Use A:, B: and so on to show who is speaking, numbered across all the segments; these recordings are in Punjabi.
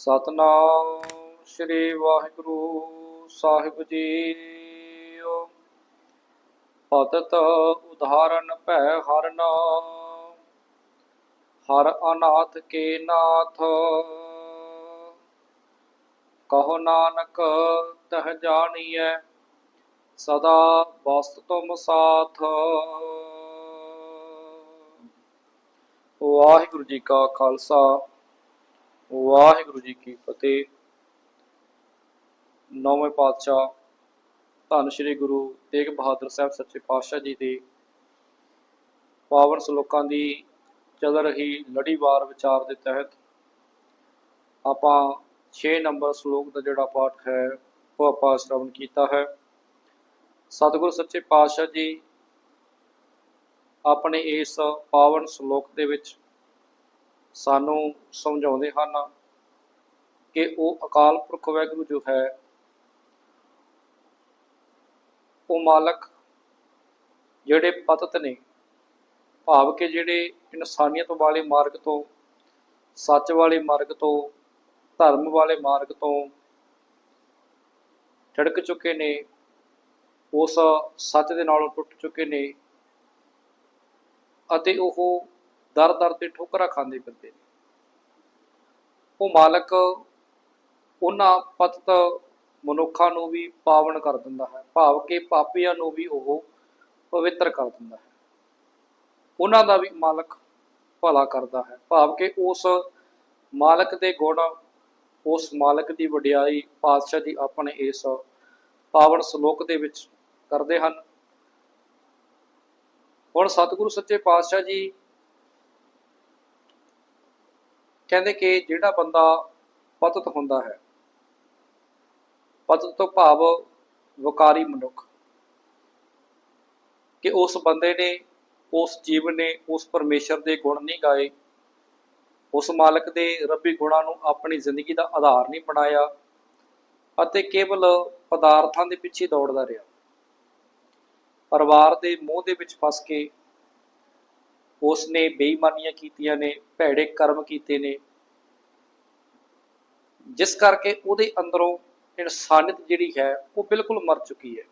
A: ਸਤਨਾਮ ਸ੍ਰੀ ਵਾਹਿਗੁਰੂ ਸਾਹਿਬ ਜੀ ਪਤਤ ਉਦਾਹਰਨ ਭੈ ਹਰਨ ਹਰ ਅਨਾਥ ਕੇ ਨਾਥ। ਕਹੋ ਨਾਨਕ, ਤਹ ਜਾਣੀਐ, ਸਦਾ ਬਸਤ ਤੁਮ ਸਾਥ। ਵਾਹਿਗੁਰੂ ਜੀ ਕਾ ਖਾਲਸਾ। ਵਾਹਿਗੁਰੂ ਜੀ ਕੀ ਫਤਿਹ। ਨੌਵੇਂ ਪਾਤਸ਼ਾਹ ਧੰਨ ਸ਼੍ਰੀ ਗੁਰੂ ਤੇਗ ਬਹਾਦਰ ਸਾਹਿਬ ਸੱਚੇ ਪਾਤਸ਼ਾਹ ਜੀ ਦੇ ਪਾਵਨ ਸ਼ਲੋਕਾਂ ਦੀ ਚੱਲ ਰਹੀ ਲੜੀਵਾਰ ਵਿਚਾਰ ਦੇ ਤਹਿਤ ਆਪਾਂ 6 ਨੰਬਰ ਸ਼ਲੋਕ ਦਾ ਜਿਹੜਾ ਪਾਠ ਹੈ, ਉਹ ਆਪਾਂ ਸ਼੍ਰਵਣ ਕੀਤਾ ਹੈ। ਸਤਿਗੁਰੂ ਸੱਚੇ ਪਾਤਸ਼ਾਹ ਜੀ ਆਪਣੇ ਇਸ ਪਾਵਨ ਸ਼ਲੋਕ ਦੇ ਵਿੱਚ ਸਾਨੂੰ ਸਮਝਾਉਂਦੇ ਹਨ ਕਿ ਉਹ ਅਕਾਲ ਪੁਰਖ ਵਾਹਿਗੁਰੂ ਜੋ ਹੈ, ਉਹ ਮਾਲਕ ਜਿਹੜੇ ਪਤਤ ਨੇ, ਭਾਵ ਕਿ ਜਿਹੜੇ ਇਨਸਾਨੀਅਤ ਵਾਲੇ ਮਾਰਗ ਤੋਂ, ਸੱਚ ਵਾਲੇ ਮਾਰਗ ਤੋਂ, ਧਰਮ ਵਾਲੇ ਮਾਰਗ ਤੋਂ ਛੜਕ ਚੁੱਕੇ ਨੇ, ਉਸ ਸੱਚ ਦੇ ਨਾਲੋਂ ਟੁੱਟ ਚੁੱਕੇ ਨੇ ਅਤੇ ਉਹ ਦਰ ਦਰ ਤੇ ਠੋਕਰਾਂ ਖਾਂਦੇ ਫਿਰਦੇ ਨੇ। ਉਹ ਮਾਲਕ ਉਹਨਾਂ ਪਤਤ ਮਨੁੱਖਾਂ ਨੂੰ ਵੀ ਪਾਵਨ ਕਰ ਦਿੰਦਾ ਹੈ, ਭਾਵ ਕਿ ਪਾਪੀਆਂ ਨੂੰ ਵੀ ਉਹ ਪਵਿੱਤਰ ਕਰ ਦਿੰਦਾ ਹੈ। ਉਹਨਾਂ ਦਾ ਵੀ ਮਾਲਕ ਭਲਾ ਕਰਦਾ ਹੈ, ਭਾਵ ਕਿ ਉਸ ਮਾਲਕ ਦੇ ਗੁਣ, ਉਸ ਮਾਲਕ ਦੀ ਵਡਿਆਈ ਪਾਤਸ਼ਾਹ ਜੀ ਆਪਣੇ ਇਸ ਪਾਵਨ ਸ਼ਲੋਕ ਦੇ ਵਿੱਚ ਕਰਦੇ ਹਨ। ਹੁਣ ਸਤਿਗੁਰੂ ਸੱਚੇ ਪਾਤਸ਼ਾਹ ਜੀ ਕਹਿੰਦੇ ਕਿ ਜਿਹੜਾ ਬੰਦਾ ਪਤਤ ਹੁੰਦਾ ਹੈ, ਪਤਤ ਤੋਂ ਭਾਵ ਵਕਾਰੀ ਮਨੁੱਖ, ਕਿ ਉਸ ਬੰਦੇ ਨੇ, ਉਸ ਜੀਵ ਨੇ, ਉਸ ਪਰਮੇਸ਼ਰ ਦੇ ਗੁਣ ਨਹੀਂ ਗਾਏ, ਉਸ ਮਾਲਕ ਦੇ ਰੱਬੀ ਗੁਣਾਂ ਨੂੰ ਆਪਣੀ ਜ਼ਿੰਦਗੀ ਦਾ ਆਧਾਰ ਨਹੀਂ ਬਣਾਇਆ ਅਤੇ ਕੇਵਲ ਪਦਾਰਥਾਂ ਦੇ ਪਿੱਛੇ ਦੌੜਦਾ ਰਿਹਾ। ਪਰਿਵਾਰ ਦੇ ਮੋਹ ਦੇ ਵਿੱਚ ਫਸ ਕੇ ਉਸ ਨੇ ਬੇਈਮਾਨੀਆਂ ਕੀਤੀਆਂ ਨੇ, ਭੈੜੇ ਕਰਮ ਕੀਤੇ ਨੇ ਜਿਸ ਕਰਕੇ ਉਹਦੇ ਅੰਦਰੋਂ ਇਨਸਾਨੀਅਤ ਜਿਹੜੀ ਹੈ, ਉਹ ਬਿਲਕੁਲ ਮਰ ਚੁੱਕੀ ਹੈ।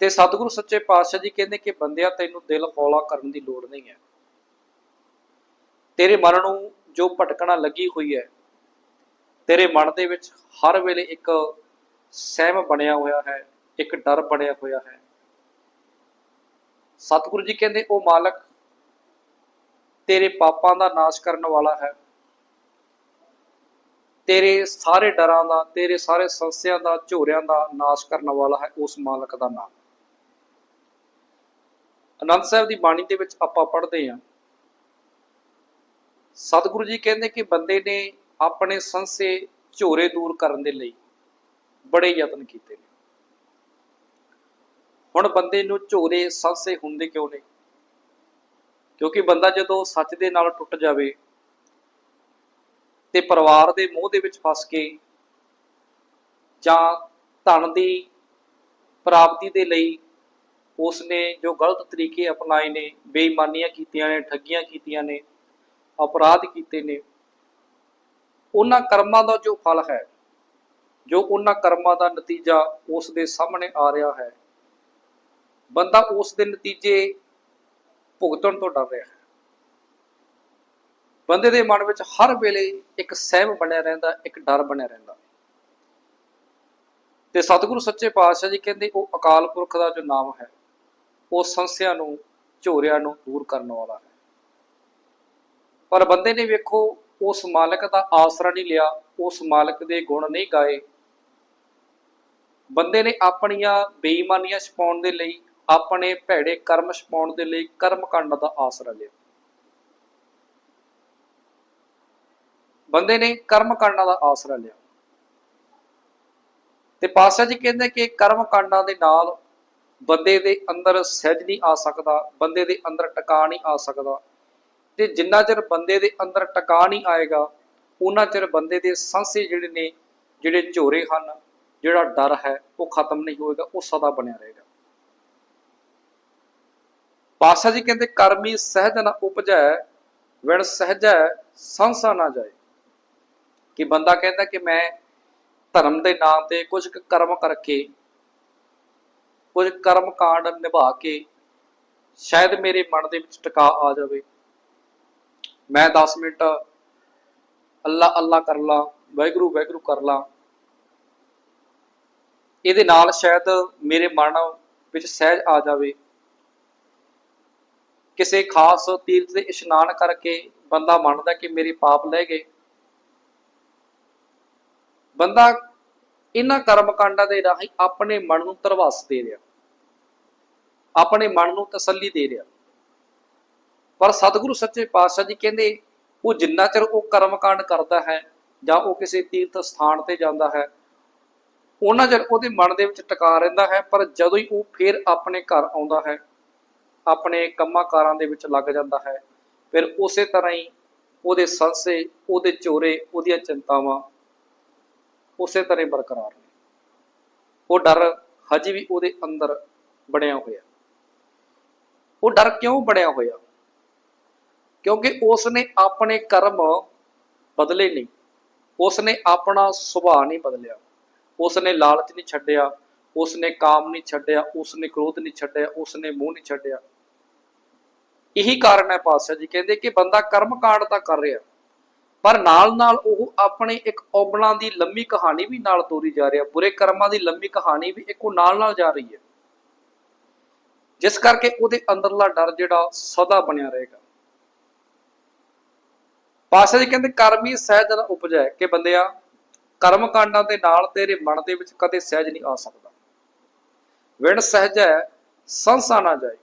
A: ਤੇ ਸਤਿਗੁਰੂ ਸੱਚੇ ਪਾਤਸ਼ਾਹ ਜੀ ਕਹਿੰਦੇ ਕਿ ਬੰਦਿਆ, ਤੈਨੂੰ ਦਿਲ ਹੌਲਾ ਕਰਨ ਦੀ ਲੋੜ ਨਹੀਂ ਹੈ। ਤੇਰੇ ਮਨ ਨੂੰ ਜੋ ਭਟਕਣਾ ਲੱਗੀ ਹੋਈ ਹੈ, ਤੇਰੇ ਮਨ ਦੇ ਵਿੱਚ ਹਰ ਵੇਲੇ ਇੱਕ ਸਹਿਮ ਬਣਿਆ ਹੋਇਆ ਹੈ, ਇੱਕ ਡਰ ਬਣਿਆ ਹੋਇਆ ਹੈ। ਸਤਿਗੁਰੂ ਜੀ ਕਹਿੰਦੇ, ਉਹ ਮਾਲਕ ਤੇਰੇ ਪਾਪਾਂ ਦਾ ਨਾਸ਼ ਕਰਨ ਵਾਲਾ ਹੈ ਤੇਰੇ ਸਾਰੇ ਡਰਾਂ ਦਾ, ਤੇਰੇ ਸਾਰੇ ਸੰਸਿਆਂ ਦਾ, ਝੋਰਿਆਂ ਦਾ ਨਾਸ਼ ਕਰਨ ਵਾਲਾ ਹੈ ਉਸ ਮਾਲਕ ਦਾ ਨਾਮ। ਅਨੰਦ ਸਾਹਿਬ ਦੀ ਬਾਣੀ ਦੇ ਵਿੱਚ ਆਪਾਂ ਪੜ੍ਹਦੇ ਹਾਂ। ਸਤਿਗੁਰੂ ਜੀ ਕਹਿੰਦੇ ਕਿ ਬੰਦੇ ਨੇ ਆਪਣੇ ਸੰਸੇ ਝੋਰੇ ਦੂਰ ਕਰਨ ਦੇ ਲਈ ਬੜੇ ਯਤਨ ਕੀਤੇ ਨੇ। ਹੁਣ ਬੰਦੇ ਨੂੰ ਝੋਰੇ ਸੰਸੇ ਹੁੰਦੇ ਕਿਉਂ ਨੇ? ਕਿਉਂਕਿ ਬੰਦਾ ਜਦੋਂ ਸੱਚ ਦੇ ਨਾਲ ਟੁੱਟ ਜਾਵੇ ਤੇ ਪਰਿਵਾਰ ਦੇ ਮੋਹ ਦੇ ਵਿੱਚ ਫਸ ਕੇ ਜਾਂ ਧਨ ਦੀ ਪ੍ਰਾਪਤੀ ਦੇ ਲਈ ਉਸ ਨੇ ਜੋ ਗਲਤ ਤਰੀਕੇ ਅਪਣਾਏ ਨੇ, ਬੇਈਮਾਨੀਆਂ ਕੀਤੀਆਂ ਨੇ, ਠੱਗੀਆਂ ਕੀਤੀਆਂ ਨੇ, ਅਪਰਾਧ ਕੀਤੇ ਨੇ, ਉਹਨਾਂ ਕਰਮਾਂ ਦਾ ਜੋ ਫਲ ਹੈ, ਜੋ ਉਹਨਾਂ ਕਰਮਾਂ ਦਾ ਨਤੀਜਾ ਉਸ ਦੇ ਸਾਹਮਣੇ ਆ ਰਿਹਾ ਹੈ, ਬੰਦਾ ਉਸ ਦੇ ਨਤੀਜੇ ਭੁਗਤਣ ਤੋਂ ਡਰ ਰਿਹਾ ਹੈ। ਬੰਦੇ ਦੇ ਮਨ ਵਿੱਚ ਹਰ ਵੇਲੇ ਇੱਕ ਸਹਿਮ ਬਣਿਆ ਰਹਿੰਦਾ, ਇੱਕ ਡਰ ਬਣਿਆ ਰਹਿੰਦਾ। ਤੇ ਸਤਿਗੁਰੂ ਸੱਚੇ ਪਾਤਸ਼ਾਹ ਜੀ ਕਹਿੰਦੇ, ਉਹ ਅਕਾਲ ਪੁਰਖ ਦਾ ਜੋ ਨਾਮ ਹੈ, ਉਹ ਸੰਸਿਆ ਨੂੰ, ਝੋਰਿਆਂ ਨੂੰ ਦੂਰ ਕਰਨ ਵਾਲਾ ਹੈ। ਪਰ ਬੰਦੇ ਨੇ ਵੇਖੋ, ਉਸ ਮਾਲਕ ਦਾ ਆਸਰਾ ਨਹੀਂ ਲਿਆ, ਉਸ ਮਾਲਕ ਦੇ ਗੁਣ ਨਹੀਂ ਗਾਏ। ਬੰਦੇ ਨੇ ਆਪਣੀਆਂ ਬੇਈਮਾਨੀਆਂ ਛਪਾਉਣ ਦੇ ਲਈ, ਆਪਣੇ ਭੈੜੇ ਕਰਮ ਛਪਾਉਣ ਦੇ ਲਈ ਕਰਮ ਕਾਂਡ ਦਾ ਆਸਰਾ ਲਿਆ। ਬੰਦੇ ਨੇ ਕਰਮ ਕਾਂਡਾਂ ਦਾ ਆਸਰਾ ਲਿਆ। ਤੇ ਪਾਤਸ਼ਾਹ ਜੀ ਕਹਿੰਦੇ ਕਿ ਕਰਮ ਕਾਂਡਾਂ ਦੇ ਨਾਲ ਬੰਦੇ ਦੇ ਅੰਦਰ ਸਹਿਜ ਨਹੀਂ ਆ ਸਕਦਾ, ਬੰਦੇ ਦੇ ਅੰਦਰ ਟਿਕਾ ਨਹੀਂ ਆ ਸਕਦਾ। ਤੇ ਜਿੰਨਾ ਚਿਰ ਬੰਦੇ ਦੇ ਅੰਦਰ ਟਿਕਾ ਨਹੀਂ ਆਏਗਾ, ਉਹਨਾਂ ਚਿਰ ਬੰਦੇ ਦੇ ਸੰਸੇ ਜਿਹੜੇ ਨੇ, ਜਿਹੜੇ ਝੋਰੇ ਹਨ, ਜਿਹੜਾ ਡਰ ਹੈ, ਉਹ ਖਤਮ ਨਹੀਂ ਹੋਏਗਾ, ਉਹ ਸਦਾ ਬਣਿਆ ਰਹੇਗਾ। ਪਾਤਸ਼ਾਹ ਜੀ ਕਹਿੰਦੇ, ਕਰਮੀ ਸਹਿਜ ਨਾ ਉਪਜੈ, ਵਿਣ ਸਹਜੈ, ਸੰਸਾ ਨਾ ਜਾਏ। ਕਿ ਬੰਦਾ ਕਹਿੰਦਾ ਕਿ ਮੈਂ ਧਰਮ ਦੇ ਨਾਂ ਤੇ ਕੁਝ ਕਰਮ ਕਰਕੇ, ਕੁਝ ਕਰਮ ਕਾਂਡ ਨਿਭਾ ਕੇ ਸ਼ਾਇਦ ਮੇਰੇ ਮਨ ਦੇ ਵਿੱਚ ਟਿਕਾ ਆ ਜਾਵੇ। ਮੈਂ 10 ਮਿੰਟ ਅੱਲਾ ਅੱਲਾ ਕਰ ਲਾਂ, ਵਾਹਿਗੁਰੂ ਵਾਹਿਗੁਰੂ ਕਰ ਲਾਂ। ਇਹਦੇ ਨਾਲ ਸ਼ਾਇਦ ਮੇਰੇ ਮਨ ਵਿੱਚ ਸਹਿਜ ਆ ਜਾਵੇ। ਕਿਸੇ ਖਾਸ ਤੀਰਥ ਦੇ ਇਸ਼ਨਾਨ ਕਰਕੇ ਬੰਦਾ ਮੰਨਦਾ ਕਿ ਮੇਰੇ ਪਾਪ ਲੈ ਗਏ। ਬੰਦਾ ਇਹਨਾਂ ਕਰਮ ਕਾਂਡਾਂ ਦੇ ਰਾਹੀਂ ਆਪਣੇ ਮਨ ਨੂੰ ਧਰਵਾਸ ਦੇ ਰਿਹਾ। ਆਪਣੇ ਮਨ ਨੂੰ ਤਸੱਲੀ ਦੇ ਰਿਹਾ। ਪਰ ਸਤਿਗੁਰੂ ਸੱਚੇ ਪਾਤਸ਼ਾਹ ਜੀ ਕਹਿੰਦੇ, ਉਹ ਜਿੰਨਾ ਚਿਰ ਉਹ ਕਰਮ ਕਾਂਡ ਕਰਦਾ ਹੈ ਜਾਂ ਉਹ ਕਿਸੇ ਤੀਰਥ ਸਥਾਨ ਤੇ ਜਾਂਦਾ ਹੈ, ਉਹਨਾਂ ਚਿਰ ਉਹਦੇ ਮਨ ਦੇ ਵਿੱਚ ਟਿਕਾ ਰਹਿੰਦਾ ਹੈ, ਪਰ ਜਦੋਂ ਹੀ ਉਹ ਫੇਰ ਆਪਣੇ ਘਰ ਆਉਂਦਾ ਹੈ, ਆਪਣੇ ਕੰਮਾਂ ਕਾਰਾਂ ਦੇ ਵਿੱਚ ਲੱਗ ਜਾਂਦਾ ਹੈ, ਫਿਰ ਉਸੇ ਤਰ੍ਹਾਂ ਹੀ ਉਹਦੇ ਸੰਸੇ, ਉਹਦੇ ਚੋਰੇ, ਉਹਦੀਆਂ ਚਿੰਤਾਵਾਂ ਉਸੇ ਤਰ੍ਹਾਂ ਬਰਕਰਾਰ ਨੇ। ਉਹ ਡਰ ਹਜੇ ਵੀ ਉਹਦੇ ਅੰਦਰ ਬਣਿਆ ਹੋਇਆ। ਉਹ ਡਰ ਕਿਉਂ ਬਣਿਆ ਹੋਇਆ? ਕਿਉਂਕਿ ਉਸ ਨੇ ਆਪਣੇ ਕਰਮ ਬਦਲੇ ਨਹੀਂ। ਉਸ ਨੇ ਆਪਣਾ ਸੁਭਾਅ ਨਹੀਂ ਬਦਲਿਆ। ਉਸ ਨੇ ਲਾਲਚ ਨਹੀਂ ਛੱਡਿਆ। ਉਸ ਨੇ ਕਾਮ ਨਹੀਂ ਛੱਡਿਆ। ਉਸ ਨੇ ਕ੍ਰੋਧ ਨਹੀਂ ਛੱਡਿਆ। ਉਸ ਨੇ ਮੋਹ ਨਹੀਂ ਛੱਡਿਆ। ਇਹੀ ਕਾਰਨ ਹੈ ਪਾਤਸ਼ਾਹ ਜੀ। ਕਹਿੰਦੇ ਕਿ ਬੰਦਾ ਕਰਮ ਕਾਂਡ ਤਾਂ ਕਰ ਰਿਹਾ। ਪਰ ਨਾਲ ਨਾਲ ਉਹ ਆਪਣੇ ਇੱਕ ਔਗਣਾਂ ਦੀ ਲੰਮੀ ਕਹਾਣੀ ਵੀ ਨਾਲ ਤੋਰੀ ਜਾ ਰਿਹਾ, ਬੁਰੇ ਕਰਮਾਂ ਦੀ ਲੰਮੀ ਕਹਾਣੀ ਵੀ ਇੱਕੋ ਨਾਲ ਨਾਲ ਜਾ ਰਹੀ ਹੈ। ਜਿਸ ਕਰਕੇ ਉਹਦੇ ਅੰਦਰਲਾ ਡਰ ਜਿਹੜਾ ਸਦਾ ਬਣਿਆ ਰਹੇਗਾ। ਪਾਸ਼ਾ ਜੀ ਕਹਿੰਦੇ, ਕਰਮੀ ਹੀ ਸਹਿਜ ਨਾ ਉਪਜੈ, ਕਿ ਬੰਦਿਆ ਕਰਮ ਕਾਂਡਾਂ ਦੇ ਨਾਲ ਤੇਰੇ ਮਨ ਦੇ ਵਿੱਚ ਕਦੇ ਸਹਿਜ ਨਹੀਂ ਆ ਸਕਦਾ। ਵਿਣ ਸਹਿਜ ਹੈ ਸੰਸਾ ਨਾ ਜਾਏ।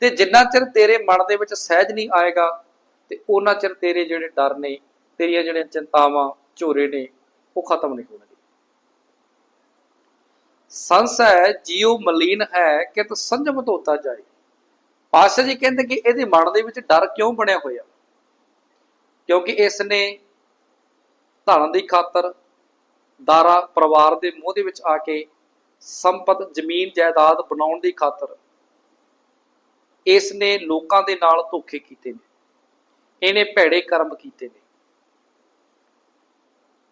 A: ਤੇ ਜਿੰਨਾ ਚਿਰ ਤੇਰੇ ਮਨ ਦੇ ਵਿੱਚ ਸਹਿਜ ਨਹੀਂ ਆਏਗਾ, ਤੇ ਉਹਨਾਂ ਚਿਰ ਤੇਰੇ ਜਿਹੜੇ ਡਰ ਨੇ ਤੇਰੀਆਂ ਜਿਹੜੀਆਂ ਚਿੰਤਾਵਾਂ, ਝੋਰੇ ਨੇ, ਉਹ ਖਤਮ ਨਹੀਂ ਹੋਣਗੇ। ਸੰਸ ਹੈ, ਜੀਉ ਮਲੀਨ ਹੈ ਕਿ ਤ ਸੰਜਮ ਧੋਤਾ ਜਾਏ। ਪਾਸ਼ਾ ਜੀ ਕਹਿੰਦੇ ਕਿ ਇਹਦੇ ਮਨ ਦੇ ਵਿੱਚ ਡਰ ਕਿਉਂ ਬਣਿਆ ਹੋਇਆ? ਕਿਉਂਕਿ ਇਸ ਨੇ ਧਨ ਦੀ ਖਾਤਰ ਦਾਰਾ ਪਰਿਵਾਰ ਦੇ ਮੋਹ ਦੇ ਵਿੱਚ ਆ ਕੇ ਸੰਪਤ, ਜ਼ਮੀਨ, ਜਾਇਦਾਦ ਬਣਾਉਣ ਦੀ ਖਾਤਰ ਇਸ ਨੇ ਲੋਕਾਂ ਦੇ ਨਾਲ ਧੋਖੇ ਕੀਤੇ ਨੇ। ਇਹਨੇ ਭੈੜੇ ਕਰਮ ਕੀਤੇ ਨੇ।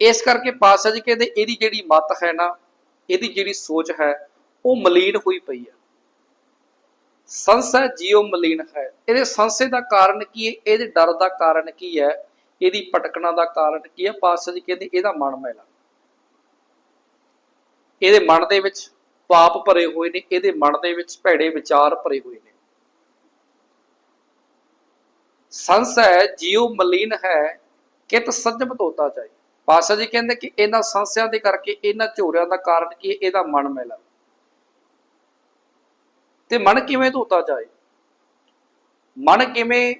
A: ਇਸ ਕਰਕੇ ਪਾਤਸ਼ਾਹ ਜੀ ਕਹਿੰਦੇ ਇਹਦੀ ਜਿਹੜੀ ਮਤ ਹੈ ਨਾ, ਇਹਦੀ ਜਿਹੜੀ ਸੋਚ ਹੈ, ਉਹ ਮਲੀਨ ਹੋਈ ਪਈ ਹੈ। ਸੰਸਾ ਜੀਉ ਮਲੀਨ ਹੈ। ਇਹਦੇ ਸੰਸੇ ਦਾ ਕਾਰਨ ਕੀ ਹੈ? ਇਹਦੇ ਡਰ ਦਾ ਕਾਰਨ ਕੀ ਹੈ? ਇਹਦੀ ਭਟਕਣਾ ਦਾ ਕਾਰਨ ਕੀ ਹੈ? ਪਾਤਸ਼ਾਹ ਜੀ ਕਹਿੰਦੇ ਇਹਦਾ ਮਨ ਮੈਲਾ। ਇਹਦੇ ਮਨ ਦੇ ਵਿੱਚ ਪਾਪ ਭਰੇ ਹੋਏ ਨੇ, ਇਹਦੇ ਮਨ ਦੇ ਵਿੱਚ ਭੈੜੇ ਵਿਚਾਰ ਭਰੇ ਹੋਏ ਨੇ। ਸੰਸ ਹੈ ਜੀਉ ਮਲੀਨ ਹੈ, ਕਿਤ ਸੰਜਮ ਤੋਤਾ ਚਾਹੀ ਪਾਤਸ਼ਾਹ ਜੀ ਕਹਿੰਦੇ ਕਿ ਇਹਨਾਂ ਸੰਸਿਆਂ ਦੇ ਕਰਕੇ, ਇਹਨਾਂ ਝੋਰਿਆਂ ਦਾ ਕਾਰਨ ਕੀ ਇਹਦਾ ਮਨ ਮੈਲਾ। ਤੇ ਮਨ ਕਿਵੇਂ ਧੋਤਾ ਜਾਏ? ਮਨ ਕਿਵੇਂ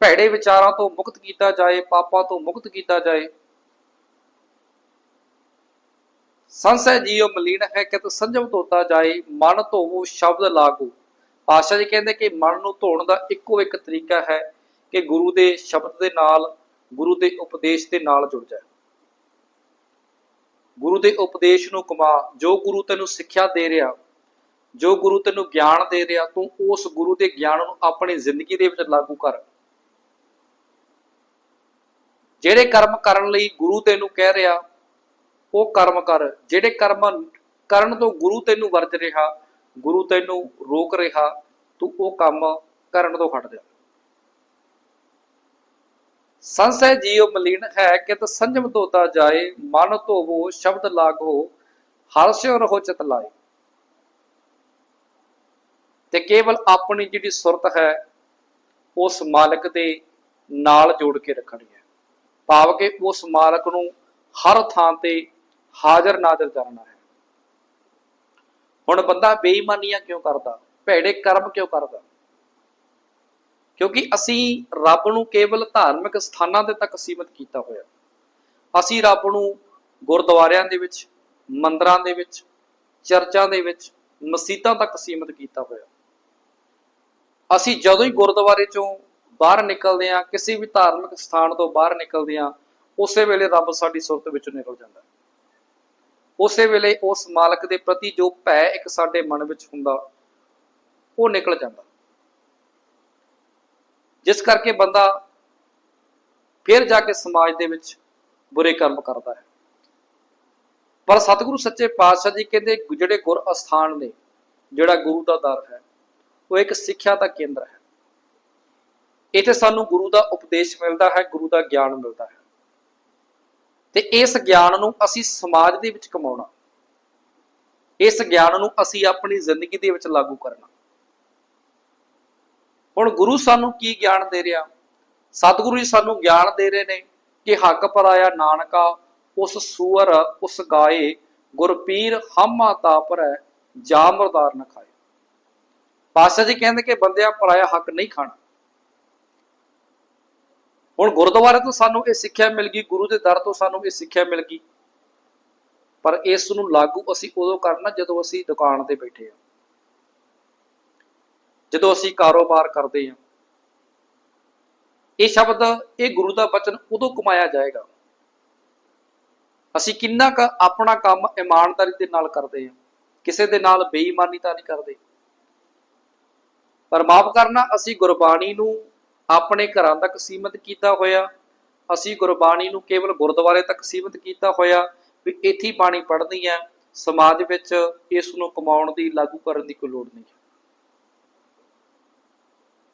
A: ਭੈੜੇ ਵਿਚਾਰਾਂ ਤੋਂ ਮੁਕਤ ਕੀਤਾ ਜਾਏ, ਪਾਪਾਂ ਤੋਂ ਮੁਕਤ ਕੀਤਾ ਜਾਏ? ਸੰਸੈ ਜੀਉ ਮਲੀਨ ਹੈ ਕਿ ਸੰਜਮ ਧੋਤਾ ਜਾਏ, ਮਨ ਧੋਵੋ, ਸ਼ਬਦ ਲਾਗੂ। ਪਾਸ਼ਾ ਜੀ ਕਹਿੰਦੇ ਕਿ ਮਨ ਨੂੰ ਧੋਣ ਦਾ ਇੱਕੋ ਇੱਕ ਤਰੀਕਾ ਹੈ ਕਿ ਗੁਰੂ ਦੇ ਸ਼ਬਦ ਦੇ ਨਾਲ, ਗੁਰੂ ਦੇ ਉਪਦੇਸ਼ ਦੇ ਨਾਲ ਜੁੜ ਜਾਏ। ਗੁਰੂ ਦੇ ਉਪਦੇਸ਼ ਨੂੰ ਕਮਾ ਜੋ ਗੁਰੂ ਤੈਨੂੰ ਸਿੱਖਿਆ ਦੇ ਰਿਹਾ, ਜੋ ਗੁਰੂ ਤੈਨੂੰ ਗਿਆਨ ਦੇ ਰਿਹਾ, ਤੂੰ ਉਸ ਗੁਰੂ ਦੇ ਗਿਆਨ ਨੂੰ ਆਪਣੀ ਜ਼ਿੰਦਗੀ ਦੇ ਵਿੱਚ ਲਾਗੂ ਕਰ। ਜਿਹੜੇ ਕਰਮ ਕਰਨ ਲਈ ਗੁਰੂ ਤੈਨੂੰ ਕਹਿ ਰਿਹਾ, ਉਹ ਕਰਮ ਕਰ। ਜਿਹੜੇ ਕਰਮ ਕਰਨ ਤੋਂ ਗੁਰੂ ਤੈਨੂੰ ਵਰਜ ਰਿਹਾ, ਗੁਰੂ ਤੈਨੂੰ ਰੋਕ ਰਿਹਾ, ਤੂੰ ਉਹ ਕੰਮ ਕਰਨ ਤੋਂ ਹਟ ਜਾ। ਸੰਸੈ ਜੀਉ ਮਲੀਨ ਹੈ ਕਿ ਤ ਸੰਜਮ ਧੋਤਾ ਜਾਏ, ਮਨ ਧੋਵੋ, ਸ਼ਬਦ ਲਾਗੋ ਹਰਸਿਓ ਰਹੋ ਚਿਤ ਲਾਏ। ਤੇ ਕੇਵਲ ਆਪਣੀ ਜਿਹੜੀ ਸੁਰਤ ਹੈ, ਉਸ ਮਾਲਕ ਦੇ ਨਾਲ ਜੋੜ ਕੇ ਰੱਖਣੀ ਹੈ। ਭਾਵ ਕਿ ਉਸ ਮਾਲਕ ਨੂੰ ਹਰ ਥਾਂ ਤੇ ਹਾਜ਼ਰ ਨਾਜ਼ਰ ਕਰਨਾ ਹੈ। ਹੁਣ ਬੰਦਾ ਬੇਈਮਾਨੀਆਂ ਕਿਉਂ ਕਰਦਾ? ਭੈੜੇ ਕਰਮ ਕਿਉਂ ਕਰਦਾ? ਕਿਉਂਕਿ ਅਸੀਂ ਰੱਬ ਨੂੰ ਕੇਵਲ ਧਾਰਮਿਕ ਸਥਾਨਾਂ ਦੇ ਤੱਕ ਸੀਮਿਤ ਕੀਤਾ ਹੋਇਆ। ਅਸੀਂ ਰੱਬ ਨੂੰ ਗੁਰਦੁਆਰਿਆਂ ਦੇ ਵਿੱਚ, ਮੰਦਰਾਂ ਦੇ ਵਿੱਚ, ਚਰਚਾਂ ਦੇ ਵਿੱਚ ਮਸਜਿਦਾਂ ਤੱਕ ਸੀਮਿਤ ਕੀਤਾ ਹੋਇਆ। ਅਸੀਂ ਜਦੋਂ ਹੀ ਗੁਰਦੁਆਰੇ ਚੋਂ ਬਾਹਰ ਨਿਕਲਦੇ ਹਾਂ, ਕਿਸੇ ਵੀ ਧਾਰਮਿਕ ਸਥਾਨ ਤੋਂ ਬਾਹਰ ਨਿਕਲਦੇ ਹਾਂ, ਉਸੇ ਵੇਲੇ ਰੱਬ ਸਾਡੀ ਸੁਰਤ ਵਿੱਚੋਂ ਨਿਕਲ ਜਾਂਦਾ ਉਸੇ ਵੇਲੇ ਉਸ ਮਾਲਕ ਦੇ ਪ੍ਰਤੀ ਜੋ ਭੈ ਇੱਕ ਸਾਡੇ ਮਨ ਵਿੱਚ ਹੁੰਦਾ, ਉਹ ਨਿਕਲ ਜਾਂਦਾ। ਜਿਸ ਕਰਕੇ ਬੰਦਾ ਫਿਰ ਜਾ ਕੇ ਸਮਾਜ ਦੇ ਵਿੱਚ ਬੁਰੇ ਕਰਮ ਕਰਦਾ ਹੈ। ਪਰ ਸਤਿਗੁਰੂ ਸੱਚੇ ਪਾਤਸ਼ਾਹ ਜੀ ਕਹਿੰਦੇ ਜਿਹੜੇ ਗੁਰ ਅਸਥਾਨ ਨੇ, ਜਿਹੜਾ ਗੁਰੂ ਦਾ ਦਰ ਹੈ, ਉਹ ਇੱਕ ਸਿੱਖਿਆ ਦਾ ਕੇਂਦਰ ਹੈ। ਇੱਥੇ ਸਾਨੂੰ ਗੁਰੂ ਦਾ ਉਪਦੇਸ਼ ਮਿਲਦਾ ਹੈ, ਗੁਰੂ ਦਾ ਗਿਆਨ ਮਿਲਦਾ ਹੈ। ਤੇ ਇਸ ਗਿਆਨ ਨੂੰ ਅਸੀਂ ਸਮਾਜ ਦੇ ਵਿੱਚ ਕਮਾਉਣਾ, ਇਸ ਗਿਆਨ ਨੂੰ ਅਸੀਂ ਆਪਣੀ ਜ਼ਿੰਦਗੀ ਦੇ ਵਿੱਚ ਲਾਗੂ ਕਰਨਾ। ਹੁਣ ਗੁਰੂ ਸਾਨੂੰ ਕੀ ਗਿਆਨ ਦੇ ਰਿਹਾ? ਸਤਿਗੁਰੂ ਜੀ ਸਾਨੂੰ ਗਿਆਨ ਦੇ ਰਹੇ ਨੇ ਕਿ ਹੱਕ ਪਰਾਇਆ ਨਾਨਕਾ, ਉਸ ਸੂਰ ਉਸ ਗਾਏ, ਗੁਰਪੀਰ ਹਮਾ ਤਾ ਪਰੈ ਜਾ ਮਰਦਾਰ ਨ ਖਾਏ। ਪਾਸ਼ਾ ਜੀ ਕਹਿੰਦੇ ਕਿ ਬੰਦਿਆ ਪਰਾਇਆ ਹੱਕ ਨਹੀਂ ਖਾਣਾ। ਹੁਣ ਗੁਰਦੁਆਰੇ ਤੋਂ ਸਾਨੂੰ ਇਹ ਸਿੱਖਿਆ ਮਿਲ ਗਈ, ਗੁਰੂ ਦੇ ਦਰ ਤੋਂ ਸਾਨੂੰ ਇਹ ਸਿੱਖਿਆ ਮਿਲ ਗਈ। ਪਰ ਇਸ ਨੂੰ ਲਾਗੂ ਅਸੀਂ ਉਦੋਂ ਕਰਨਾ ਜਦੋਂ ਅਸੀਂ ਦੁਕਾਨ ਤੇ ਬੈਠੇ ਹਾਂ। ਜਦੋਂ ਅਸੀਂ ਕਾਰੋਬਾਰ ਕਰਦੇ ਹਾਂ, ਇਹ ਸ਼ਬਦ, ਇਹ ਗੁਰੂ ਦਾ ਬਚਨ ਉਦੋਂ ਕਮਾਇਆ ਜਾਏਗਾ। ਅਸੀਂ ਕਿੰਨਾ ਕੁ ਆਪਣਾ ਕੰਮ ਇਮਾਨਦਾਰੀ ਦੇ ਨਾਲ ਕਰਦੇ ਹਾਂ, ਕਿਸੇ ਦੇ ਨਾਲ ਬੇਈਮਾਨੀ ਤਾਂ ਨਹੀਂ ਕਰਦੇ। ਪਰ ਮਾਫ ਕਰਨਾ, ਅਸੀਂ ਗੁਰਬਾਣੀ ਨੂੰ ਆਪਣੇ ਘਰਾਂ ਤੱਕ ਸੀਮਿਤ ਕੀਤਾ ਹੋਇਆ, ਅਸੀਂ ਗੁਰਬਾਣੀ ਨੂੰ ਕੇਵਲ ਗੁਰਦੁਆਰੇ ਤੱਕ ਸੀਮਿਤ ਕੀਤਾ ਹੋਇਆ ਵੀ ਇੱਥੇ ਬਾਣੀ ਪੜ੍ਹਨੀ ਹੈ, ਸਮਾਜ ਵਿੱਚ ਇਸ ਨੂੰ ਕਮਾਉਣ ਦੀ ਲਾਗੂ ਕਰਨ ਦੀ ਕੋਈ ਲੋੜ ਨਹੀਂ। ਹੈ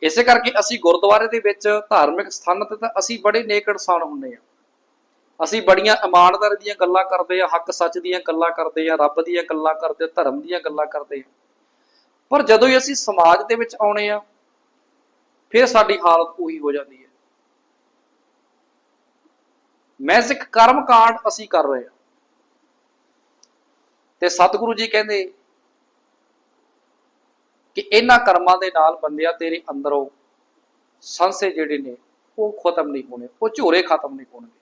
A: ਇਸੇ ਕਰਕੇ ਅਸੀਂ ਗੁਰਦੁਆਰੇ ਦੇ ਵਿੱਚ ਧਾਰਮਿਕ ਸਥਾਨਾਂ ਤੇ ਤਾਂ ਅਸੀਂ ਬੜੇ ਨੇਕ ਇਨਸਾਨ ਹੁੰਦੇ ਆ ਅਸੀਂ ਬੜੀਆਂ ਇਮਾਨਦਾਰੀ ਦੀਆਂ ਗੱਲਾਂ ਕਰਦੇ ਆ ਹੱਕ ਸੱਚ ਦੀਆਂ ਗੱਲਾਂ ਕਰਦੇ ਆ ਰੱਬ ਦੀਆਂ ਗੱਲਾਂ ਕਰਦੇ ਆ ਧਰਮ ਦੀਆਂ ਗੱਲਾਂ ਕਰਦੇ ਆ ਪਰ ਜਦੋਂ ਹੀ ਅਸੀਂ ਸਮਾਜ ਦੇ ਵਿੱਚ ਆਉਣੇ ਆ ਫਿਰ ਸਾਡੀ ਹਾਲਤ ਉਹੀ ਹੋ ਜਾਂਦੀ ਹੈ। ਮੈਜ਼ਿਕ ਕਰਮ ਕਾਂਡ ਅਸੀਂ ਕਰ ਰਹੇ ਹਾਂ। ਤੇ ਸਤਿਗੁਰੂ ਜੀ ਕਹਿੰਦੇ ਕਿ ਇਹਨਾਂ ਕਰਮਾਂ ਦੇ ਨਾਲ ਬੰਦਿਆ ਤੇਰੇ ਅੰਦਰੋਂ ਸੰਸੇ ਜਿਹੜੇ ਨੇ, ਉਹ ਖਤਮ ਨਹੀਂ ਹੋਣੇ, ਉਹ ਝੋਰੇ ਖਤਮ ਨਹੀਂ ਹੋਣਗੇ।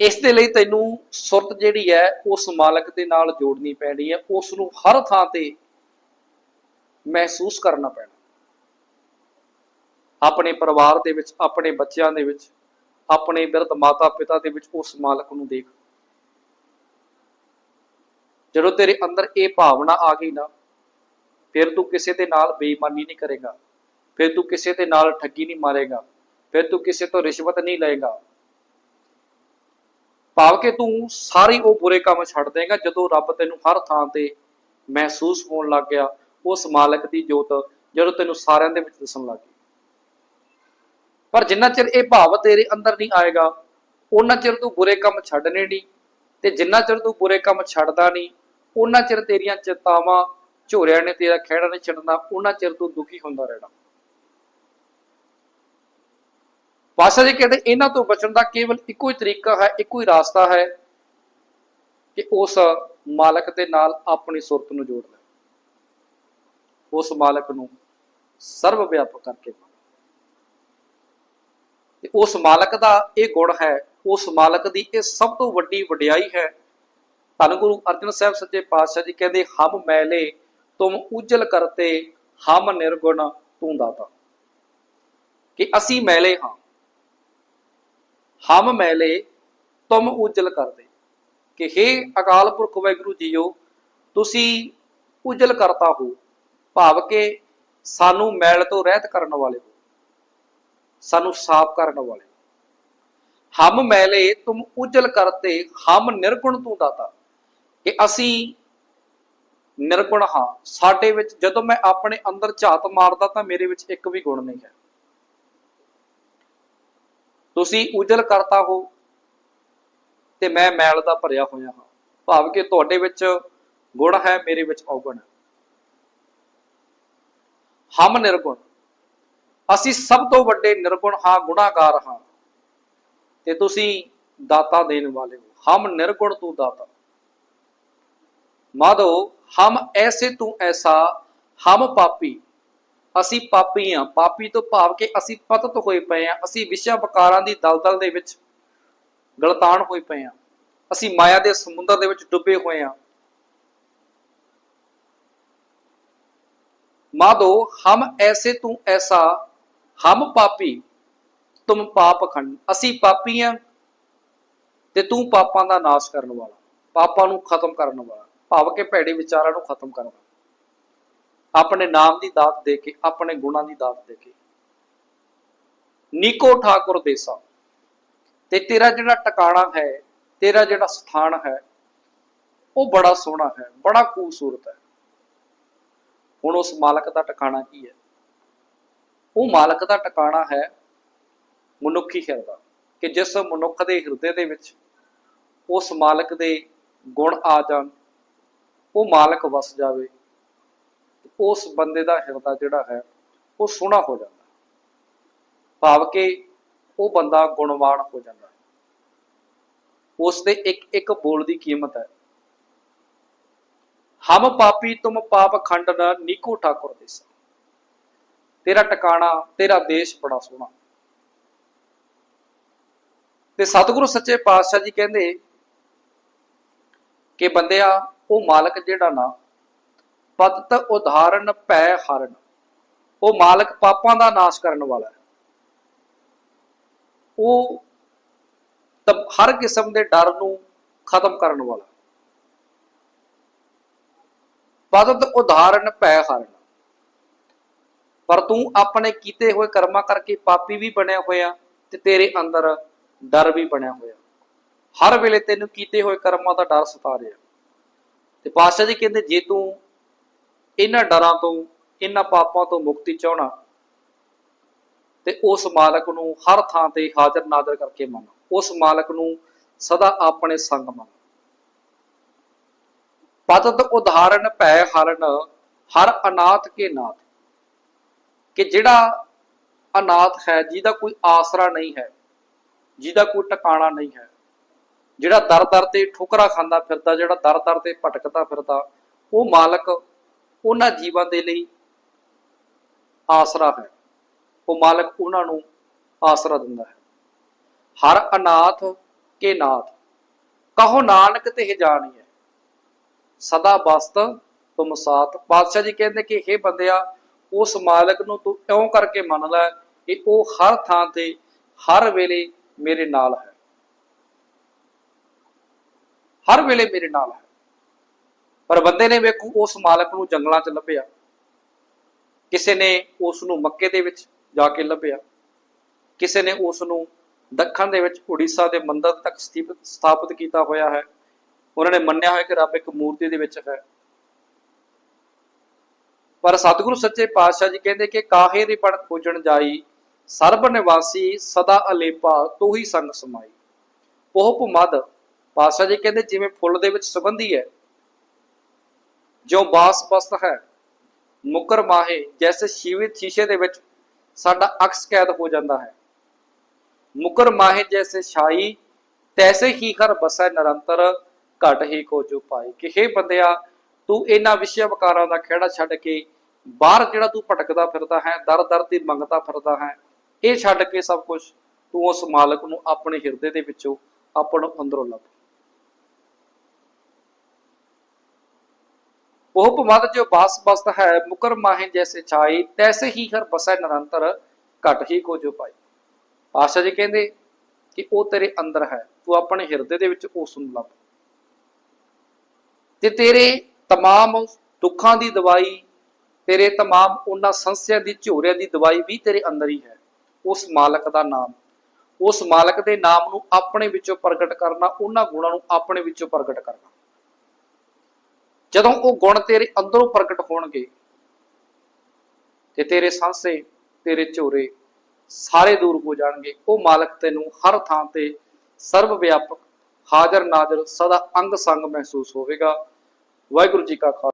A: ਇਸ ਦੇ ਲਈ ਤੈਨੂੰ ਸੁਰਤ ਜਿਹੜੀ ਹੈ, ਉਸ ਮਾਲਕ ਦੇ ਨਾਲ ਜੋੜਨੀ ਪੈਣੀ ਹੈ, ਉਸ ਨੂੰ ਹਰ ਥਾਂ ਤੇ ਮਹਿਸੂਸ ਕਰਨਾ ਪੈਣਾ। ਆਪਣੇ ਪਰਿਵਾਰ ਦੇ ਵਿੱਚ, ਆਪਣੇ ਬੱਚਿਆਂ ਦੇ ਵਿੱਚ, ਆਪਣੇ ਬਿਰਧ ਮਾਤਾ ਪਿਤਾ ਦੇ ਵਿੱਚ ਉਸ ਮਾਲਕ ਨੂੰ ਦੇਖ। ਜਦੋਂ ਤੇਰੇ ਅੰਦਰ ਇਹ ਭਾਵਨਾ ਆ ਗਈ ਨਾ ਫਿਰ ਤੂੰ ਕਿਸੇ ਦੇ ਨਾਲ ਬੇਈਮਾਨੀ ਨਹੀਂ ਕਰੇਗਾ। ਫਿਰ ਤੂੰ ਕਿਸੇ ਦੇ ਨਾਲ ਠੱਗੀ ਨਹੀਂ ਮਾਰੇਗਾ। ਫਿਰ ਤੂੰ ਕਿਸੇ ਤੋਂ ਰਿਸ਼ਵਤ ਨਹੀਂ ਲਏਗਾ। ਭਾਵ ਕਿ ਤੂੰ ਸਾਰੇ ਉਹ ਬੁਰੇ ਕੰਮ ਛੱਡ ਦੇਗਾ ਜਦੋਂ ਰੱਬ ਤੈਨੂੰ ਹਰ ਥਾਂ ਤੇ ਮਹਿਸੂਸ ਹੋਣ ਲੱਗ ਗਿਆ, ਉਸ ਮਾਲਕ ਦੀ ਜੋਤ ਜਦੋਂ ਤੈਨੂੰ ਸਾਰਿਆਂ ਦੇ ਵਿੱਚ ਦਿਸਣ ਲੱਗ ਗਈ। ਪਰ ਜਿੰਨਾ ਚਿਰ ਇਹ ਭਾਵ ਤੇਰੇ ਅੰਦਰ ਨਹੀਂ ਆਏਗਾ, ਉਹਨਾਂ ਚਿਰ ਤੂੰ ਬੁਰੇ ਕੰਮ ਛੱਡਣੇ ਨਹੀਂ ਤੇ ਜਿੰਨਾ ਚਿਰ ਤੂੰ ਬੁਰੇ ਕੰਮ ਛੱਡਦਾ ਨਹੀਂ, ਉਹਨਾਂ ਚਿਰ ਤੇਰੀਆਂ ਚਿਤਾਵਾਂ ਝੋਰਿਆਂ ਨੇ ਤੇਰਾ ਖਹਿੜਾ ਨਹੀਂ ਛੱਡਣਾ ਉਹਨਾਂ ਚਿਰ ਤੋਂ ਦੁਖੀ ਹੁੰਦਾ ਰਹਿਣਾ। ਪਾਸ਼ਾ ਜੀ ਕਹਿੰਦੇ, ਇਹਨਾਂ ਤੋਂ ਬਚਣ ਦਾ ਕੇਵਲ ਇੱਕੋ ਹੀ ਤਰੀਕਾ ਹੈ, ਇੱਕੋ ਹੀ ਰਾਸਤਾ ਹੈ ਕਿ ਉਸ ਮਾਲਕ ਦੇ ਨਾਲ ਆਪਣੀ ਸੁਰਤ ਨੂੰ ਜੋੜ ਲੈ। ਉਸ ਮਾਲਕ ਨੂੰ ਸਰਵ ਵਿਆਪਕ ਕਰਕੇ ਤੇ ਉਸ ਮਾਲਕ ਦਾ ਇਹ ਗੁਣ ਹੈ, ਉਸ ਮਾਲਕ ਦੀ ਇਹ ਸਭ ਤੋਂ ਵੱਡੀ ਵਡਿਆਈ ਹੈ। ਧੰਨ ਗੁਰੂ ਅਰਜਨ ਸਾਹਿਬ ਸੱਚੇ ਪਾਤਸ਼ਾਹ ਜੀ ਕਹਿੰਦੇ, ਹਮ ਮੈਲੇ ਤੁਮ ਉਜਲ ਕਰਤੇ, ਹਮ ਨਿਰਗੁਣ ਤੂੰ ਦਾਤਾ। ਕਿ ਅਸੀਂ ਮੈਲੇ ਹਾਂ, ਹਮ ਮੈਲੇ ਤੁਮ ਉਜਲ ਕਰਦੇ। ਕਿ हे ਅਕਾਲ ਪੁਰਖ ਵਾਹਿਗੁਰੂ ਜੀਓ, ਤੁਸੀਂ ਉਜਲ ਕਰਤਾ ਹੋ, ਭਾਵ ਕਿ ਸਾਨੂੰ ਮੈਲ ਤੋਂ ਰਹਿਤ ਕਰਨ ਵਾਲੇ ਹੋ, ਸਾਨੂੰ ਸਾਫ਼ ਕਰਨ ਵਾਲੇ ਹੋ। ਹਮ ਮੈਲੇ ਤੁਮ ਉਜਲ ਕਰਤੇ, ਹਮ ਨਿਰਗੁਣ ਤੂੰ ਦਾਤਾ। ਕਿ ਅਸੀਂ ਨਿਰਗੁਣ ਹਾਂ, ਸਾਡੇ ਵਿੱਚ ਜਦੋਂ ਮੈਂ ਆਪਣੇ ਅੰਦਰ ਝਾਤ ਮਾਰਦਾ ਤਾਂ ਮੇਰੇ ਵਿੱਚ ਇੱਕ ਵੀ ਗੁਣ ਨਹੀਂ ਹੈ। ਤੁਸੀਂ ਉਜਲ ਕਰਤਾ ਹੋ ਤੇ ਮੈਂ ਮੈਲ ਦਾ ਭਰਿਆ ਹੋਇਆ ਹਾਂ। ਭਾਵ ਕਿ ਤੁਹਾਡੇ ਵਿੱਚ ਗੁਣ ਹੈ, ਮੇਰੇ ਵਿੱਚ ਔਗਣ ਹੈ। ਹਮ ਨਿਰਗੁਣ। ਅਸੀਂ ਸਭ ਤੋਂ ਵੱਡੇ ਨਿਰਗੁਣ ਹਾਂ, ਗੁਨਾਹਗਾਰ ਹਾਂ। ਤੇ ਤੁਸੀਂ ਦਾਤਾ ਦੇਣ ਵਾਲੇ ਹੋ। ਹਮ ਨਿਰਗੁਣ ਤੂੰ ਦਾਤਾ। ਮਾਧੋ, ਹਮ ਐਸੇ ਤੂੰ ਐਸਾ, ਹਮ ਪਾਪੀ। ਅਸੀਂ ਪਾਪੀ ਹਾਂ ਪਾਪੀ ਤੋਂ ਭਾਵ ਕਿ ਅਸੀਂ ਪਤਤ ਹੋਏ ਪਏ ਹਾਂ ਅਸੀਂ ਵਿਸ਼ਾ ਵਿਕਾਰਾਂ ਦੀ ਦਲਦਲ ਦੇ ਵਿੱਚ ਗਲਤਾਨ ਹੋਏ ਪਏ ਹਾਂ ਅਸੀਂ ਮਾਇਆ ਦੇ ਸਮੁੰਦਰ ਦੇ ਵਿੱਚ ਡੁੱਬੇ ਹੋਏ ਹਾਂ ਮਾਧੋ, ਹਮ ਐਸੇ ਤੂੰ ਐਸਾ, ਹਮ ਪਾਪੀ, ਤੁਮ ਪਾਪ ਖੰਡ। ਅਸੀਂ ਪਾਪੀ ਹਾਂ ਤੇ ਤੂੰ ਪਾਪਾਂ ਦਾ ਨਾਸ਼ ਕਰਨ ਵਾਲਾ, ਪਾਪਾਂ ਨੂੰ ਖਤਮ ਕਰਨ ਵਾਲਾ। ਭਾਵ ਕਿ ਭੈੜੇ ਵਿਚਾਰਾਂ ਨੂੰ ਖਤਮ ਕਰਨ ਆਪਣੇ ਨਾਮ ਦੀ ਦਾਤ ਦੇ ਕੇ, ਆਪਣੇ ਗੁਣਾਂ ਦੀ ਦਾਤ ਦੇ ਕੇ। ਨੀਕੋ ਠਾਕੁਰ ਦੇਸਾ, ਤੇ ਤੇਰਾ ਜਿਹੜਾ ਟਿਕਾਣਾ ਹੈ, ਤੇਰਾ ਜਿਹੜਾ ਸਥਾਨ ਹੈ, ਉਹ ਬੜਾ ਸੋਹਣਾ ਹੈ, ਬੜਾ ਖੂਬਸੂਰਤ ਹੈ। ਹੁਣ ਉਸ ਮਾਲਕ ਦਾ ਟਿਕਾਣਾ ਕੀ ਹੈ? ਉਹ ਮਾਲਕ ਦਾ ਟਿਕਾਣਾ ਹੈ ਮਨੁੱਖੀ ਹਿਰਦਾ, ਕਿ ਜਿਸ ਮਨੁੱਖ ਦੇ ਹਿਰਦੇ ਦੇ ਵਿੱਚ ਉਸ ਮਾਲਕ ਦੇ ਗੁਣ ਆ ਜਾਣ ਉਹ ਮਾਲਕ ਵਸ ਜਾਵੇ, ਉਸ ਬੰਦੇ ਦਾ ਹਿਰਦਾ ਜਿਹੜਾ ਹੈ, ਉਹ ਸੋਹਣਾ ਹੋ ਜਾਂਦਾ। ਭਾਵ ਕਿ ਉਹ ਬੰਦਾ ਗੁਣਵਾਨ ਹੋ ਜਾਂਦਾ। ਉਸ ਦੇ ਇੱਕ ਇੱਕ ਬੋਲ ਦੀ ਕੀਮਤ ਹੈ। ਹਮ ਪਾਪੀ ਤੁਮ ਪਾਪ ਖੰਡ ਖੰਡਨ ਨੀਕੂ ਠਾਕੁਰ ਦੇਸਾ। ਤੇਰਾ ਟਿਕਾਣਾ, ਤੇਰਾ ਦੇਸ਼ ਬੜਾ ਸੋਹਣਾ। ਤੇ ਸਤਿਗੁਰੂ ਸੱਚੇ ਪਾਤਸ਼ਾਹ ਜੀ ਕਹਿੰਦੇ ਕਿ ਬੰਦਿਆ ਉਹ ਮਾਲਕ ਜਿਹੜਾ ਨਾ ਪਤਤ ਉਦਾਹਰਨ ਭੈ ਹਰਨ। ਉਹ ਮਾਲਕ ਪਾਪਾਂ ਦਾ ਨਾਸ਼ ਕਰਨ ਵਾਲਾ ਹੈ। ਉਹ ਤਾਂ ਹਰ ਕਿਸਮ ਦੇ ਡਰ ਨੂੰ ਖਤਮ ਕਰਨ ਵਾਲਾ ਪਤਤ ਉਦਾਹਰਨ ਭੈ ਹਰਨ। ਪਰ ਤੂੰ ਆਪਣੇ ਕੀਤੇ ਹੋਏ ਕਰਮਾਂ ਕਰਕੇ ਪਾਪੀ ਵੀ ਬਣਿਆ ਹੋਇਆ ਤੇ ਤੇਰੇ ਅੰਦਰ ਡਰ ਵੀ ਬਣਿਆ ਹੋਇਆ। ਹਰ ਵੇਲੇ ਤੈਨੂੰ ਕੀਤੇ ਹੋਏ ਕਰਮਾਂ ਦਾ ਡਰ ਸਤਾ ਰਿਹਾ। ਤੇ ਪਾਤਸ਼ਾਹ ਜੀ ਕਹਿੰਦੇ, ਜੇ ਤੂੰ ਇਹਨਾਂ ਡਰਾਂ ਤੋਂ, ਇਹਨਾਂ ਪਾਪਾਂ ਤੋਂ ਮੁਕਤੀ ਚਾਹਣਾ ਤੇ ਉਸ ਮਾਲਕ ਨੂੰ ਹਰ ਥਾਂ ਤੇ ਹਾਜ਼ਰ ਨਾਜ਼ਰ ਕਰਕੇ ਮੰਨ। ਉਸ ਮਾਲਕ ਨੂੰ ਸਦਾ ਆਪਣੇ ਸੰਗ ਮੰਨ। ਪਤਤ ਉਦਾਹਰਨ ਭੈ ਹਰਨ ਹਰ ਅਨਾਥ ਕੇ ਨਾਥ। ਕਿ ਜਿਹੜਾ ਅਨਾਥ ਹੈ, ਜਿਹਦਾ ਕੋਈ ਆਸਰਾ ਨਹੀਂ ਹੈ, ਜਿਹਦਾ ਕੋਈ ਟਿਕਾਣਾ ਨਹੀਂ ਹੈ ਜਿਹੜਾ ਦਰ ਦਰ ਤੇ ਠੋਕਰਾ ਖਾਂਦਾ ਫਿਰਦਾ, ਜਿਹੜਾ ਦਰ ਦਰ ਤੇ ਭਟਕਦਾ ਫਿਰਦਾ, ਉਹ ਮਾਲਕ ਉਹਨਾਂ ਜੀਵਾਂ ਦੇ ਲਈ ਆਸਰਾ ਹੈ। ਉਹ ਮਾਲਕ ਉਹਨਾਂ ਨੂੰ ਆਸਰਾ ਦਿੰਦਾ ਹੈ। ਹਰ ਅਨਾਥ ਕੇ ਨਾਥ, ਕਹੋ ਨਾਨਕ ਤੇ ਜਾਣੀ ਹੈ ਸਦਾ ਬਸਤ ਤੁਮ ਸਾਥ। ਪਾਤਸ਼ਾਹ ਜੀ ਕਹਿੰਦੇ ਕਿ ਇਹ ਬੰਦਿਆ, ਉਸ ਮਾਲਕ ਨੂੰ ਤੂੰ ਇਉਂ ਕਰਕੇ ਮੰਨ ਲੈ ਕਿ ਉਹ ਹਰ ਥਾਂ ਤੇ ਹਰ ਵੇਲੇ ਮੇਰੇ ਨਾਲ ਹੈ। ਹਰ ਵੇਲੇ ਮੇਰੇ ਨਾਲ ਹੈ। ਪਰ ਬੰਦੇ ਨੇ ਵੇਖੋ, ਉਸ ਮਾਲਕ ਨੂੰ ਜੰਗਲਾਂ 'ਚ ਲੱਭਿਆ। ਕਿਸੇ ਨੇ ਉਸ ਨੂੰ ਮੱਕੇ ਦੇ ਵਿੱਚ ਜਾ ਕੇ ਲੱਭਿਆ। ਕਿਸੇ ਨੇ ਉਸ ਨੂੰ ਦੱਖਣ ਦੇ ਵਿੱਚ ਉੜੀਸਾ ਦੇ ਮੰਦਰ ਤੱਕ ਸਥਾਪਿਤ ਕੀਤਾ ਹੋਇਆ ਹੈ। ਉਹਨਾਂ ਨੇ ਮੰਨਿਆ ਹੋਇਆ ਕਿ ਰੱਬ ਇੱਕ ਮੂਰਤੀ ਦੇ ਵਿੱਚ ਹੈ। ਪਰ ਸਤਿਗੁਰੂ ਸੱਚੇ ਪਾਤਸ਼ਾਹ ਜੀ ਕਹਿੰਦੇ ਕਿ ਕਾਹੇ ਦੇ ਪੜ ਖੋਜਣ ਜਾਈ, ਸਰਬ ਨਿਵਾਸੀ ਸਦਾ ਅਲੇਪਾ ਤੂੰ ਹੀ ਸੰਗ ਸਮਾਈ। ਉਹ ਭੁਮਦ ਪਾਤਸ਼ਾਹ ਜੀ ਕਹਿੰਦੇ ਜਿਵੇਂ ਫੁੱਲ ਦੇ ਵਿੱਚ ਸੁਗੰਧੀ ਹੈ, ਜੋ ਬਾਸ ਬਸਤ ਹੈ, ਮੁਕਰ ਮਾਹੇ, ਜੈਸੇ ਸ਼ੀਵਿਤ ਸ਼ੀਸ਼ੇ ਦੇ ਵਿੱਚ ਸਾਡਾ ਅਕਸ ਕੈਦ ਹੋ ਜਾਂਦਾ ਹੈ। ਮੁਕਰ ਮਾਹੇ ਜੈਸੇ ਛਾਈ, ਤੈਸੇ ਹੀ ਘਰ ਬਸੈ ਨਿਰੰਤਰ, ਘਟ ਹੀ ਕੋ ਪਾਈ ਕਿ हे ਬੰਦਿਆ, ਤੂੰ ਇਹਨਾਂ ਵਿਸ਼ੇ ਵਿਕਾਰਾਂ ਦਾ ਖੇੜਾ ਛੱਡ ਕੇ ਬਾਹਰ ਜਿਹੜਾ ਤੂੰ ਭਟਕਦਾ ਫਿਰਦਾ ਹੈ, ਦਰ ਦਰ ਦੀ ਮੰਗਦਾ ਫਿਰਦਾ ਹੈ, ਇਹ ਛੱਡ ਕੇ ਸਭ ਕੁਝ ਤੂੰ ਉਸ ਮਾਲਕ ਨੂੰ ਆਪਣੇ ਹਿਰਦੇ ਦੇ ਵਿੱਚੋਂ, ਆਪਣ ਅੰਦਰੋਂ ਲੱਭ। ਉਹ ਭਮਦ ਜੋ ਬਾਸ ਬਸਤ ਹੈ ਮੁਕਰ ਮਾਹੇ ਜੈਸੇ ਛਾਈ ਤੈਸੇ ਹੀ ਹਰ ਬਸੈ ਨਿਰੰਤਰ ਘਟ ਹੀ ਕੋ ਜੋ ਪਾਈ ਆਸ਼ਾ ਜੀ ਕਹਿੰਦੇ ਕਿ ਉਹ ਤੇਰੇ ਅੰਦਰ ਹੈ ਤੂੰ ਆਪਣੇ ਹਿਰਦੇ ਦੇ ਵਿੱਚ ਉਸ ਨੂੰ ਲੱਭ ਤੇ ਤੇਰੇ तमाम ਦੁੱਖਾਂ ਦੀ ਦਵਾਈ ਤੇਰੇ तमाम ਉਹਨਾਂ ਸੰਸਿਆ ਦੀ ਝੋਰਿਆਂ ਦੀ ਦਵਾਈ ਵੀ ਤੇਰੇ ਅੰਦਰ ਹੀ ਹੈ ਉਸ ਮਾਲਕ ਦਾ ਨਾਮ ਉਸ ਮਾਲਕ ਦੇ ਨਾਮ ਨੂੰ ਆਪਣੇ ਵਿੱਚੋਂ ਪ੍ਰਗਟ ਕਰਨਾ ਉਹਨਾਂ ਗੁਣਾਂ ਨੂੰ ਆਪਣੇ ਵਿੱਚੋਂ ਪ੍ਰਗਟ ਕਰਨਾ ਜਦੋਂ ਉਹ ਗੁਣ ਤੇਰੇ ਅੰਦਰੋਂ ਪ੍ਰਗਟ ਹੋਣਗੇ ਤੇ ਤੇਰੇ ਸੰਸੇ, ਤੇਰੇ ਝੋਰੇ ਸਾਰੇ ਦੂਰ ਹੋ ਜਾਣਗੇ। ਉਹ ਮਾਲਕ ਤੈਨੂੰ ਹਰ ਥਾਂ ਤੇ ਸਰਵ ਵਿਆਪਕ ਹਾਜ਼ਰ ਨਾਜ਼ਰ ਸਦਾ ਅੰਗ ਸੰਗ ਮਹਿਸੂਸ ਹੋਵੇਗਾ। ਵਾਹਿਗੁਰੂ ਜੀ ਕਾ ਖਾਲਸਾ